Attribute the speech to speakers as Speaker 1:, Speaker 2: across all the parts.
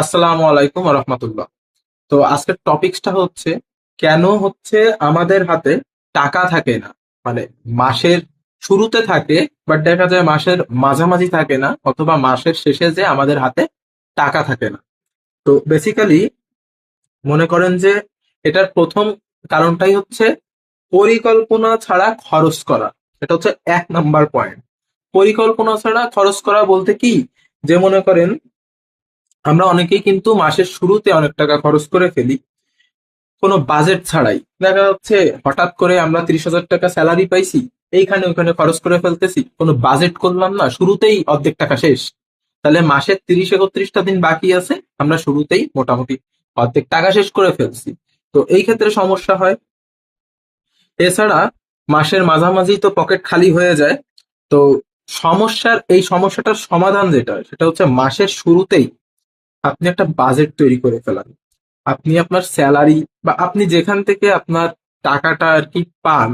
Speaker 1: আসসালামু আলাইকুম রহমতুল্লাহ। তো আজকের টপিকসটা হচ্ছে, কেন হচ্ছে আমাদের হাতে টাকা থাকে না? মানে মাসের শুরুতে থাকে বাট দেখা যায় মাসের মাঝামাঝি থাকে না, অথবা মাসের শেষে যে আমাদের হাতে টাকা থাকে না। তো বেসিক্যালি মনে করেন যে এটার প্রথম কারণটাই হচ্ছে পরিকল্পনা ছাড়া খরচ করা। এটা হচ্ছে এক নাম্বার পয়েন্ট পরিকল্পনা ছাড়া খরচ করা বলতে কি? যে মনে করেন আমরা অনেকেই কিন্তু মাসের শুরুতে অনেক টাকা খরচ করে ফেলি। কোনো বাজেট ছাড়াই। দেখা যাচ্ছে হঠাৎ করে আমরা তিরিশ হাজার টাকা স্যালারি পাইছি, এইখানে ওইখানে খরচ করে ফেলতেছি। কোনো বাজেট করলাম না, শুরুতেই অর্ধেক টাকা শেষ। তাহলে মাসের তিরিশ, একত্রিশটা দিন বাকি আছে, আমরা শুরুতেই মোটামুটি অর্ধেক টাকা শেষ করে ফেলছি। তো এই ক্ষেত্রে সমস্যা হয়। এছাড়া মাসের মাঝামাঝি তো পকেট খালি হয়ে যায়। তো সমস্যার, এই সমস্যাটার সমাধান যেটা, সেটা হচ্ছে মাসের শুরুতেই আপনি একটা বাজেট তৈরি করে ফেলান। আপনি আপনার স্যালারি বা আপনি যেখান থেকে আপনার টাকাটা আর কি পান,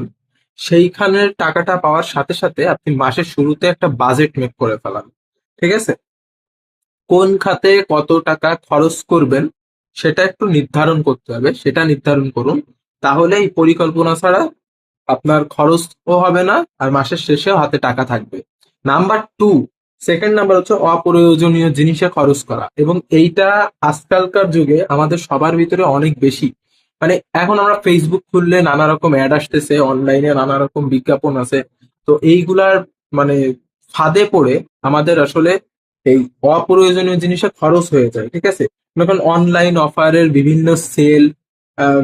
Speaker 1: সেইখানের টাকাটা পাওয়ার সাথে সাথে আপনি মাসের শুরুতে একটা বাজেট মেক করে ফেলান। ঠিক আছে? কোন খাতে কত টাকা খরচ করবেন, সেটা একটু নির্ধারণ করতে হবে। সেটা নির্ধারণ করুন। তাহলে এই পরিকল্পনা ছাড়া আপনার খরচও হবে না, আর মাসের শেষেও হাতে টাকা থাকবে। নাম্বার টু সেকেন্ড নাম্বার হচ্ছে অপ্রয়োজনীয় জিনিসে খরচ করা। এবং এইটা আজকালকার যুগে আমাদের সবার ভিতরে অনেক বেশি। মানে এখন আমরা ফেসবুক খুললে নানা রকম অ্যাড আসতেছে অনলাইনে নানা রকম বিজ্ঞাপন আছে। তো এইগুলার মানে ফাঁদে পড়ে আমাদের আসলে এই অপ্রয়োজনীয় জিনিসে খরচ হয়ে যায়, ঠিক আছে? এখন অনলাইন অফারের বিভিন্ন সেল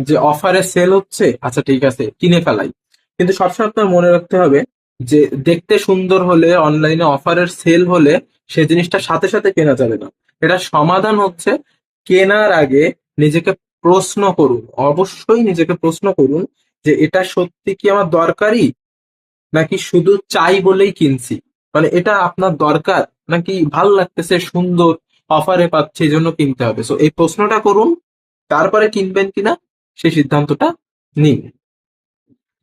Speaker 1: যে অফারে সেল হচ্ছে আচ্ছা ঠিক আছে, কিনে ফেলাই। কিন্তু সবসময় আপনার মনে রাখতে হবে যে দেখতে সুন্দর হলে অনলাইনে অফারের সেল হলে সে জিনিসটা সাথে সাথে কেনা যাবে না। এটা সমাধান হচ্ছে কেনার আগে নিজেকে প্রশ্ন করুন, অবশ্যই নিজেকে প্রশ্ন করুন যে এটা সত্যি কি আমার দরকারই? নাকি শুধু চাই বলেই কিনছি? মানে এটা আপনার দরকার? নাকি ভালো লাগতেছে, সুন্দর অফারে পাচ্ছে এই জন্য কিনতে হবে? সো এই প্রশ্নটা করুন, তারপরে কিনবেন কিনা সেই সিদ্ধান্তটা নিন।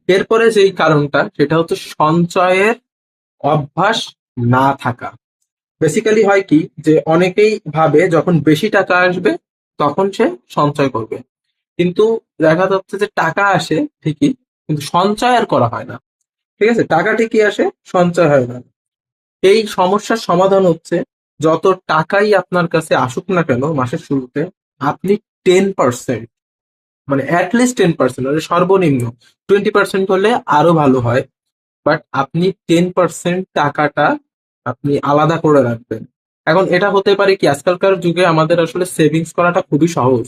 Speaker 1: এরপরে যেই কারণটা, সেটা হচ্ছে সঞ্চয়ের অভ্যাস না থাকা। বেসিক্যালি হয় কি, যে অনেকেই ভাবে যখন বেশি টাকা আসবে, তখন সে সঞ্চয় করবে। কিন্তু দেখা যাচ্ছে যে টাকা আসে ঠিকই, কিন্তু সঞ্চয় আর করা হয় না। ঠিক আছে? টাকা ঠিকই আসে, সঞ্চয় হয় না। এই সমস্যার সমাধান হচ্ছে, যত টাকাই আপনার কাছে আসুক না কেন, মাসের শুরুতে, আপনি টেন পার্সেন্ট মানে অ্যাটলিস্ট টেন পার্সেন্ট মানে সর্বনিম্ন। টোয়েন্টি পার্সেন্ট হলে আরও ভালো হয়। বাট আপনি টেন পার্সেন্ট টাকাটা আপনি আলাদা করে রাখবেন। এখন এটা হতে পারে কি, আজকালকার যুগে আমাদের আসলে সেভিংস করাটা খুবই সহজ।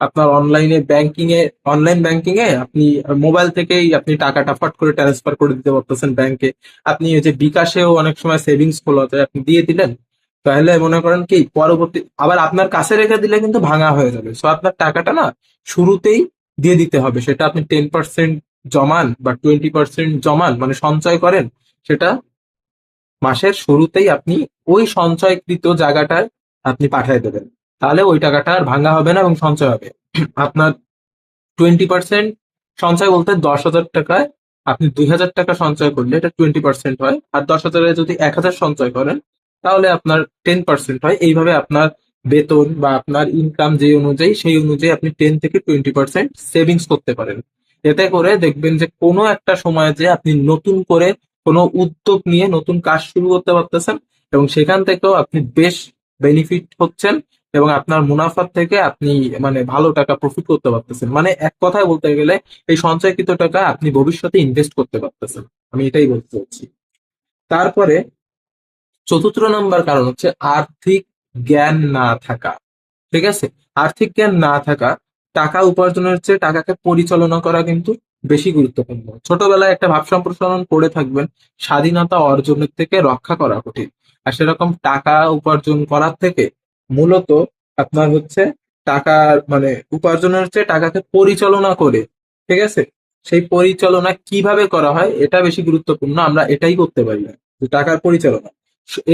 Speaker 1: আপনার অনলাইনে ব্যাংকিং এ অনলাইন ব্যাংকিং এ আপনি মোবাইল থেকেই আপনি টাকাটা ফট করে ট্রান্সফার করে দিতে পারতেছেন ব্যাংকে আপনি ওই যে বিকাশেও অনেক সময় সেভিংস খোলা যায়, আপনি দিয়ে দিলেন তাহলে মনে করেন কি, পরবর্তী, আবার আপনার কাছে রেখে দিলে কিন্তু ভাঙা হয়ে যাবে। সো আপনার টাকাটা না শুরুতেই দিয়ে দিতে হবে। সেটা আপনি টেন পার্সেন্ট জমান বা টোয়েন্টি পার্সেন্ট জমান মানে সঞ্চয় করেন, সেটা মাসের শুরুতেই আপনি ওই সঞ্চয়কৃত জায়গাটায় আপনি পাঠিয়ে দেবেন। তাহলে ওই টাকাটা আর ভাঙা হবে না এবং সঞ্চয় হবে। আপনার টোয়েন্টি পার্সেন্ট সঞ্চয় বলতে দশ হাজার টাকায় আপনি দুই হাজার টাকা সঞ্চয় করলে এটা টোয়েন্টি পার্সেন্ট হয়। আর দশ হাজারে যদি এক হাজার সঞ্চয় করেন তাহলে আপনার টেন পার্সেন্ট হয়। এইভাবে আপনার বেতন বা আপনার ইনকাম যে অনুযায়ী, সেই অনুযায়ী আপনি টেন থেকে টোয়েন্টি পার্সেন্ট সেভিংস করতে পারেন। এতে করে দেখবেন যে কোনো একটা সময় যে আপনি নতুন করে কোনো উদ্যোগ নিয়ে নতুন কাজ শুরু করতে পারতেছেন এবং সেখান থেকেও আপনি বেশ বেনিফিট হচ্ছেন এবং আপনার মুনাফার থেকে আপনি মানে ভালো টাকা প্রফিট করতে পারতেছেন। মানে এক কথায় বলতে গেলে এই সঞ্চয়কৃত টাকা আপনি ভবিষ্যতে ইনভেস্ট করতে পারতেছেন। আমি এটাই বলতে চাচ্ছি। তারপরে চতুর্থ নাম্বার কারণ হচ্ছে আর্থিক জ্ঞান না থাকা। ঠিক আছে? আর্থিক জ্ঞান না থাকা, টাকা উপার্জনের চেয়ে টাকাকে পরিচালনা করা কিন্তু বেশি গুরুত্বপূর্ণ। ছোটবেলায় একটা ভাব সম্প্রসারণ করে থাকবেন, স্বাধীনতা অর্জনের থেকে রক্ষা করা কঠিন। আর সেরকম টাকা উপার্জন করার থেকে মূলত আপনার হচ্ছে টাকা মানে উপার্জনের চেয়ে টাকাকে পরিচালনা করে। ঠিক আছে? সেই পরিচালনা কীভাবে করা হয়, এটা বেশি গুরুত্বপূর্ণ, আমরা এটাই করতে পারি না টাকার পরিচালনা।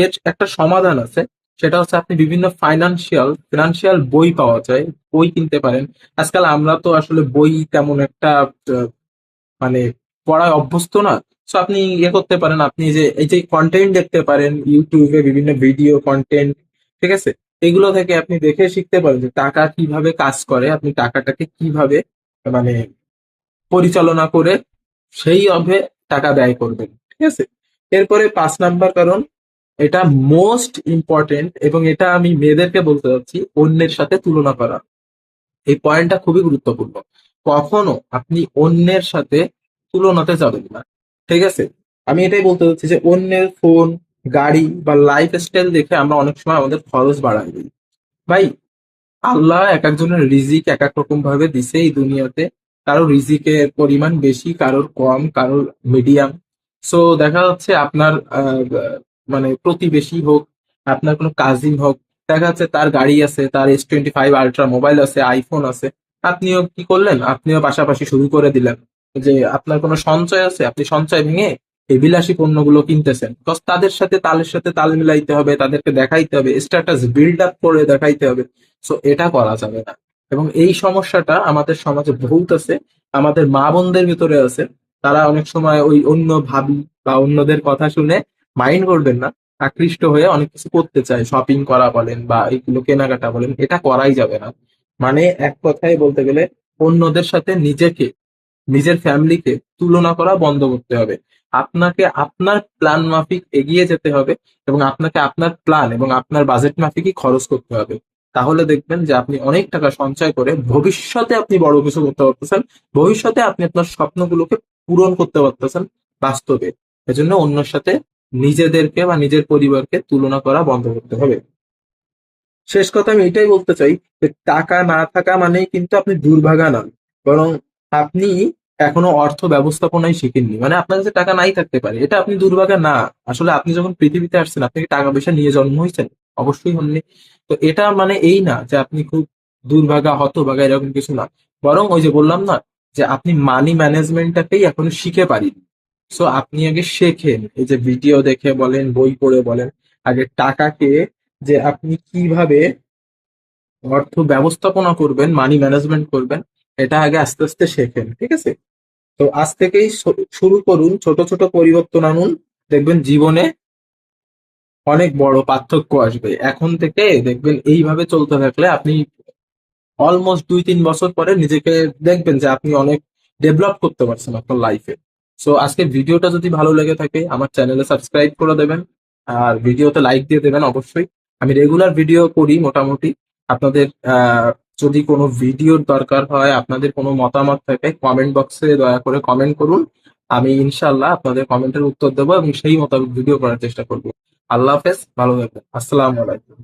Speaker 1: এর একটা সমাধান আছে, সেটা হচ্ছে আপনি বিভিন্ন ফাইনান্সিয়াল ফিনান্সিয়াল বই পাওয়া যায়, বই কিনতে পারেন। আজকাল আমরা তো আসলে বই তেমন একটা মানে পড়ায় অভ্যস্ত না। সো আপনি ইয়ে করতে পারেন, আপনি যে এই যে কন্টেন্ট দেখতে পারেন ইউটিউবে বিভিন্ন ভিডিও কন্টেন্ট ঠিক আছে? এগুলো থেকে আপনি দেখে শিখতে পারেন যে টাকা কীভাবে কাজ করে, আপনি টাকাটাকে কীভাবে মানে পরিচালনা করে সেই অভে টাকা ব্যয় করবেন, ঠিক আছে? এরপরে পাঁচ নাম্বার কারণ এটা মোস্ট ইম্পর্টেন্ট এবং এটা আমি মেয়েদেরকে বলতে চাচ্ছি অন্যের সাথে তুলনা করা। এই পয়েন্টটা খুবই গুরুত্বপূর্ণ। কখনো আপনি অন্যের সাথে তুলনাতে যাবেন না। ঠিক আছে? আমি এটাই বলতে চাচ্ছি যে অন্যের ফোন গাড়ি বা লাইফ স্টাইল দেখে আমরা অনেক সময় আমাদের খরচ বাড়াই। দিই ভাই, আল্লাহ এক একজনের রিজিক এক এক রকম ভাবে দিছে এই দুনিয়াতে। কারও রিজিকের পরিমাণ বেশি, কারোর কম, কারোর মিডিয়াম সো দেখা যাচ্ছে আপনার মানে প্রতিবেশী হোক, আপনার কোনো কাজিন হোক, দেখা যাচ্ছে তার গাড়ি আছে, তার S twenty five Ultra mobile আছে আইফোন আছে, আপনিও কি করলেন? আপনিও পাশাপাশি শুরু করে দিলেন যে আপনার কোনো সঞ্চয় আছে? আপনি সঞ্চয় ভেঙে এই বিলাসী পণ্যগুলো কিনতেছেন। বিকজ তাদের সাথে তালের সাথে তাল মিলাইতে হবে, তাদেরকে দেখাইতে হবে স্ট্যাটাস বিল্ড আপ করে দেখাইতে হবে। সো এটা করা যাবে না। এবং এই সমস্যাটা আমাদের সমাজে বহুত আছে, আমাদের মা বোনদের ভিতরে আছে। তারা অনেক সময় ওই অন্য ভাবি বা অন্যদের কথা শুনে মাইন্ড করবেন না। আকৃষ্ট হয়ে অনেক কিছু করতে চায়। শপিং করা বলেন বা এইগুলো কেনাকাটা বলেন, এটা করাই যাবে না। মানে এক কথায় বলতে গেলে অন্যদের সাথে নিজেকে, নিজের ফ্যামিলিকে তুলনা করা বন্ধ করতে হবে। আপনাকে আপনার প্ল্যান মাফিক এগিয়ে যেতে হবে এবং আপনাকে আপনার প্ল্যান এবং আপনার বাজেট মাফিকই খরচ করতে হবে। তাহলে দেখবেন যে আপনি অনেক টাকা সঞ্চয় করে ভবিষ্যতে আপনি বড় কিছু করতে পারতেছেন। ভবিষ্যতে আপনি আপনার স্বপ্নগুলোকে পূরণ করতে পারতেছেন বাস্তবে। এজন্য অন্যের সাথে নিজেদেরকে বা নিজের পরিবারকে তুলনা করা বন্ধ করতে হবে। শেষ কথা আমি এটাই বলতে চাই যে টাকা না থাকা মানেই কিন্তু আপনি দুর্ভাগা নন। বরং আপনি এখনও অর্থ ব্যবস্থাপনাই শিখেননি। মানে আপনার কাছে টাকা নাই থাকতে পারে। এটা আপনি দুর্ভাগা না। আসলে আপনি যখন পৃথিবীতে আসছেন, আপনি টাকা পয়সা নিয়ে জন্ম হয়েছেন? অবশ্যই হননি। তো এটা মানে এই না যে আপনি খুব দুর্ভাগা, হতভাগা এরকম কিছু না। বরং ওই যে বললাম না যে আপনি মানি ম্যানেজমেন্টটাকেই এখনও শিখে পারি সো আপনি আগে শেখেন, এই যে ভিডিও দেখে বলেন, বই পড়ে বলেন, আগে টাকাকে যে আপনি কীভাবে অর্থ ব্যবস্থাপনা করবেন মানি ম্যানেজমেন্ট করবেন, এটা আগে আস্তে আস্তে শেখেন, ঠিক আছে? তো আজ থেকেই শুরু করুন, ছোট ছোট পরিবর্তন আনুন, দেখবেন জীবনে অনেক বড় পার্থক্য আসবে। এখন থেকে দেখবেন এইভাবে চলতে থাকলে আপনি অলমোস্ট দুই তিন বছর পরে নিজেকে দেখবেন যে আপনি অনেক ডেভেলপ করতে পারছেন আপনার লাইফে সো আজকে ভিডিওটা যদি ভালো লেগে থাকে, আমার চ্যানেলে সাবস্ক্রাইব করে দেবেন আর ভিডিওতে লাইক দিয়ে দেবেন অবশ্যই। আমি রেগুলার ভিডিও করি মোটামুটি। আপনাদের যদি কোনো ভিডিওর দরকার হয়, আপনাদের কোনো মতামত থাকে কমেন্ট বক্সে দয়া করে কমেন্ট করুন। আমি ইনশাল্লাহ আপনাদের কমেন্টের উত্তর দেবো এবং সেই মোতাবেক ভিডিও করার চেষ্টা করব। আল্লাহ হাফেজ, ভালো থাকবেন। আসসালামু আলাইকুম।